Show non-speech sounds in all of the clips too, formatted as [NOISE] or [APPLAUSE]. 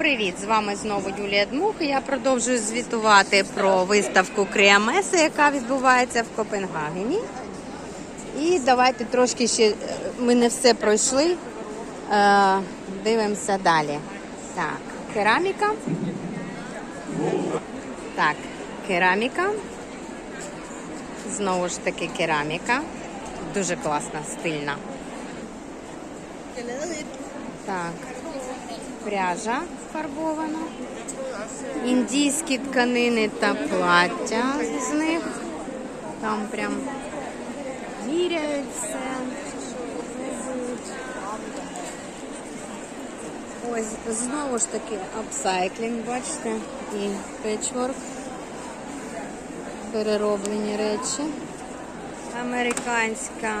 Привіт! З вами знову Юлія Дмух. Я продовжую звітувати про виставку Кріамеса, яка відбувається в Копенгагені. І давайте трошки ще е, ми не все пройшли. Е, дивимося далі. Так, кераміка. Так, кераміка. Знову ж таки кераміка. Дуже класна, стильна. Так, пряжа фарбована. Індійські тканини та плаття з них. Там прям міряють все. Ось знову ж таки апсайклінг, бачите, і печворк. Перероблені речі. Американська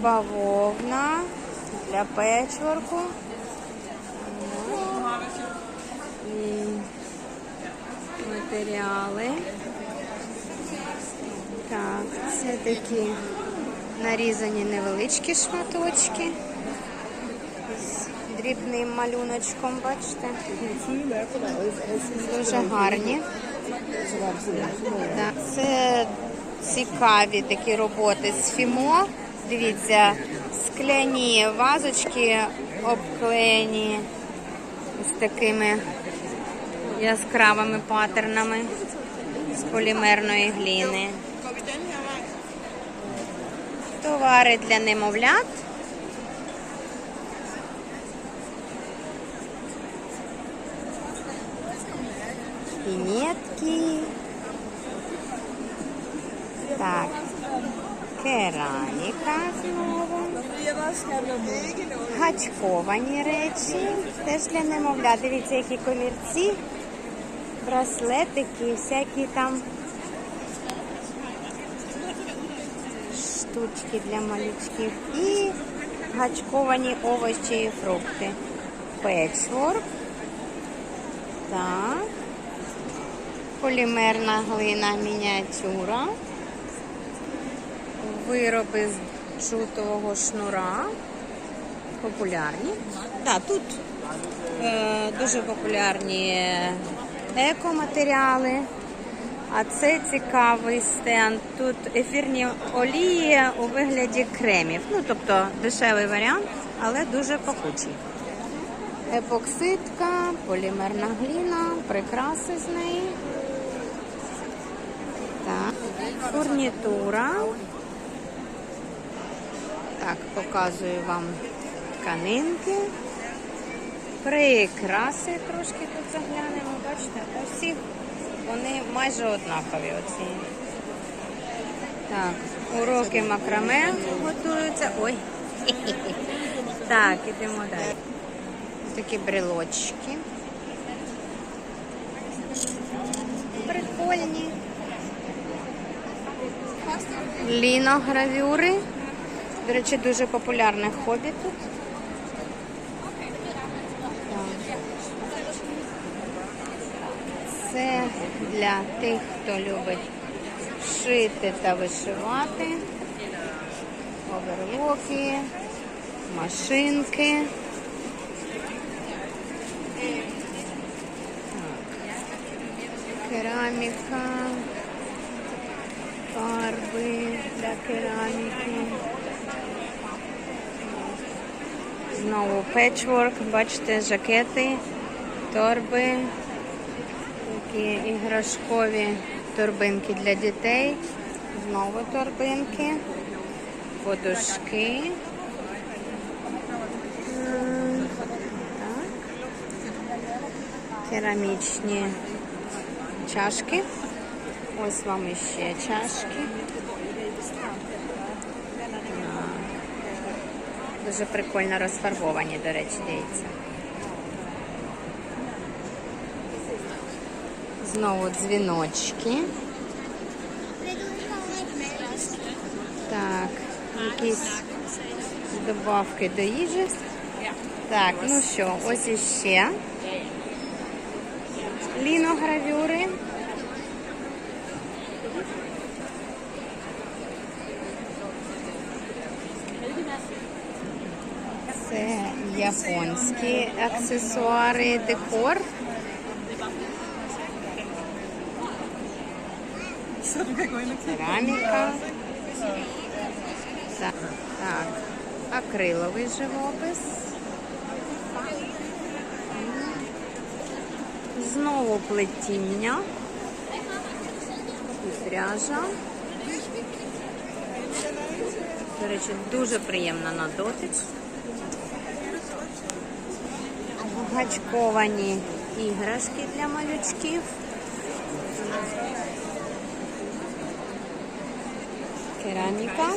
бавовна для печворку. Матеріали. Так, це такі нарізані невеличкі шматочки з дрібним малюночком, бачите. Дуже гарні. Так, Це цікаві такі роботи з фімо. Дивіться, скляні вазочки обклеєні з такими яскравими патернами з полімерної гліни. Товари для немовлят. Пінетки. Так. Кераміка знову. Гачковані речі. Теж для немовля. Дивіться, які комірці, браслетики, всякі там штучки для малючків. І гачковані овочі і фрукти. Печворк. Так. Полімерна глина мініатюра. Вироби з джутового шнура. Популярні. Так, тут е, дуже популярні екоматеріали. А це цікавий стенд. Тут ефірні олії у вигляді кремів. Ну, тобто дешевий варіант, але дуже пахучий. Епоксидка, полімерна гліна, прикраси з неї. Так, фурнітура. Так, показую вам тканинки. Прикраси трошки тут заглянемо. Бачите, у всіх вони майже однакові оці. Так, уроки макраме готуються. Ой. [LAUGHS] Так, ідемо далі. Такі брелочки. Прикольні. Ліногравюри. До речі, дуже популярне хобі тут. Так. Це для тих, хто любить шити та вишивати. Оверлоки, машинки. Кераміка, фарби для кераміки. Знову печворк, бачите, жакети, торби, такі іграшкові торбинки для дітей. Знову торбинки, подушки. Керамічні чашки. Ось вам іще чашки. Дуже прикольно розфарбовані, до речі, дивіться. Знову дзвіночки. Так, якісь добавки до їжі. Так, ну що, ось іще. Ліногравюри. Це Японські аксесуари, декор. Кераміка. Так. Акриловий живопис. Знову плетіння. І пряжа. До речі, дуже приємна на дотик. Гачковані іграшки для малючків. Кераміка.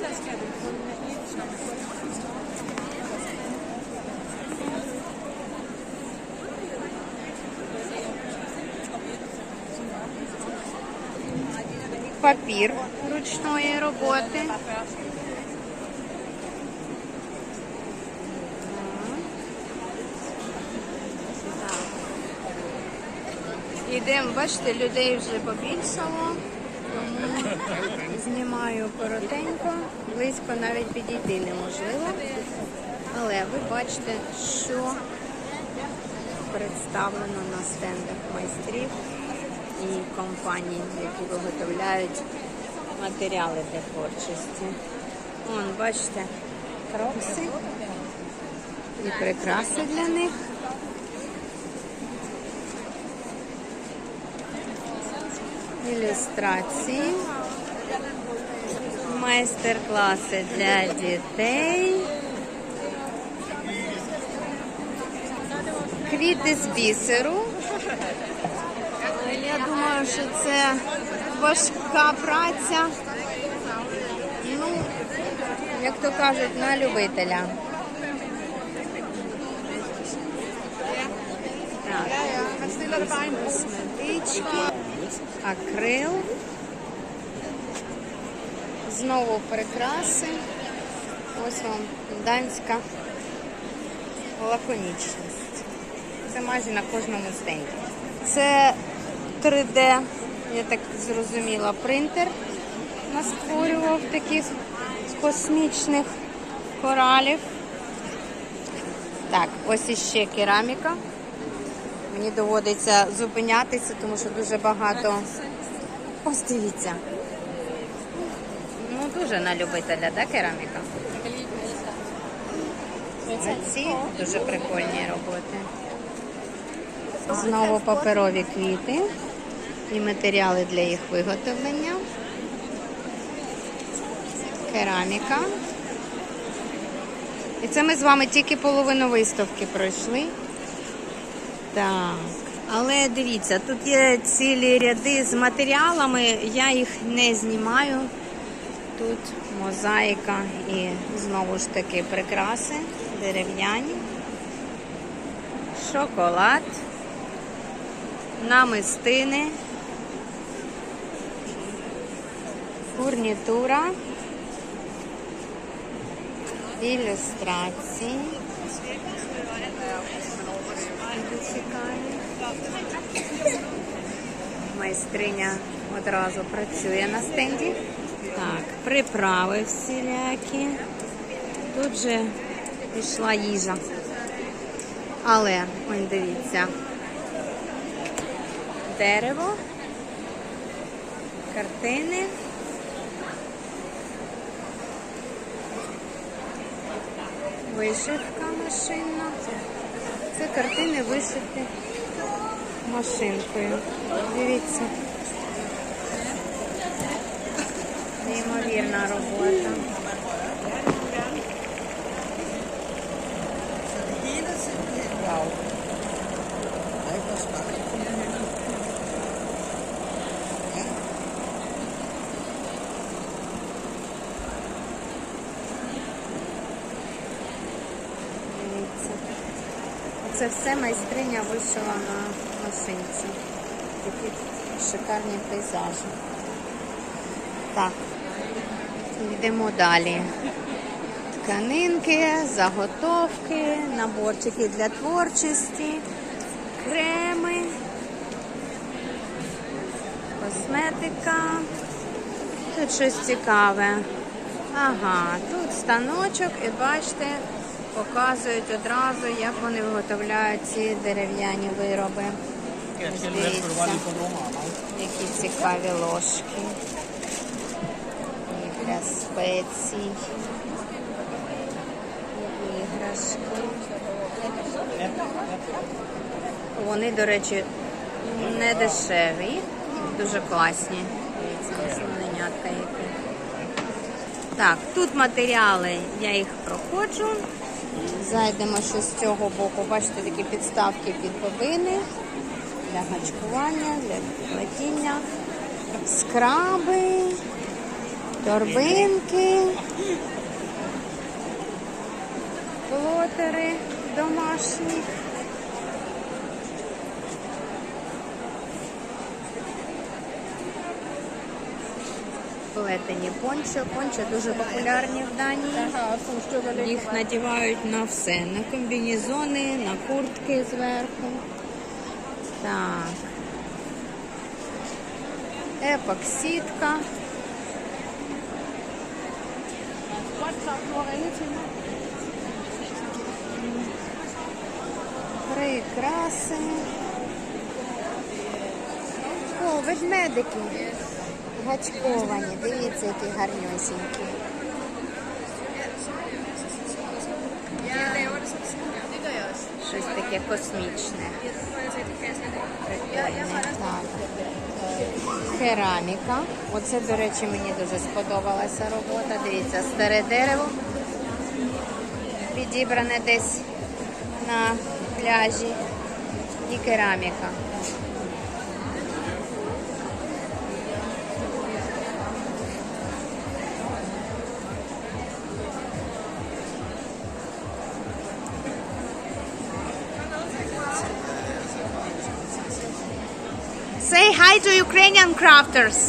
Папір ручної роботи. Йдемо, бачите, людей вже побільшало, знімаю коротенько, близько навіть підійти неможливо. Але ви бачите, що представлено на стендах майстрів і компаній, які виготовляють матеріали для творчості. Вон, бачите, крокси і прикраси для них. ілюстрації, майстер-класи для дітей, квіти з бісеру. Я думаю, що це важка праця. Ну, як то кажуть, на любителя. Так, акрил. Знову прикраси. Ось вам данська лаконічність. Це майже на кожному стенді. Це 3D, я так зрозуміла, принтер нас створював таких космічних коралів. Так, ось іще кераміка. Мені доводиться зупинятися, тому що дуже багато. Ось дивіться. Ну, дуже на любителя, да, кераміка? Ці дуже прикольні роботи. Знову паперові квіти і матеріали для їх виготовлення. Кераміка. І це ми з вами тільки половину виставки пройшли. Так, але дивіться, тут є цілі ряди з матеріалами, я їх не знімаю. Тут мозаїка і знову ж таки прикраси дерев'яні, шоколад, намистини, фурнітура, ілюстрації. Майстриня одразу працює на стенді. Так, приправи всілякі. Тут же пішла їжа. Але, ось дивіться, дерево, картини. Вишивка машинна. Це картини вишиті машинкою. Дивіться. Неймовірна робота. Це все майстриня вишила на машинці. Такі шикарні пейзажі. Так, йдемо далі. Тканинки, заготовки, наборчики для творчості, креми, косметика. Тут щось цікаве. Ага, тут станочок і бачите, показують одразу, як вони виготовляють ці дерев'яні вироби. Дивіться, які цікаві ложки. Для спецій. Іграшки. Вони, до речі, не дешеві, дуже класні. Так, тут матеріали, я їх проходжу. Зайдемо ще з цього боку. Бачите, такі підставки під бобини для гачкування, для плетіння, скраби, торбинки, плотери домашні. Плетені пончо. Пончо дуже популярні в Данії. Їх надівають на все, на комбінезони, на куртки зверху. Так. Епоксидка. Прикраси. О, ведмедики. Гачковані. Дивіться, які гарнюсінькі. Щось таке космічне. Прикольне. Кераміка. Оце, до речі, мені дуже сподобалася робота. Дивіться, старе дерево. Підібране десь на пляжі. І кераміка. To Ukrainian crafters.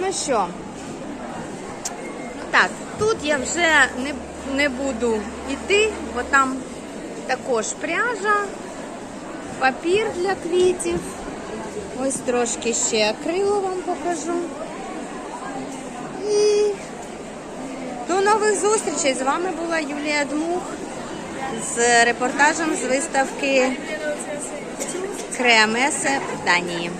Ну що? Так, тут я вже не, не буду йти, бо там також пряжа, папір для квітів. Ось трошки ще акрилу вам покажу. І до нових зустрічей! З вами була Юлія Дмух з репортажем з виставки Креамесе в Данії.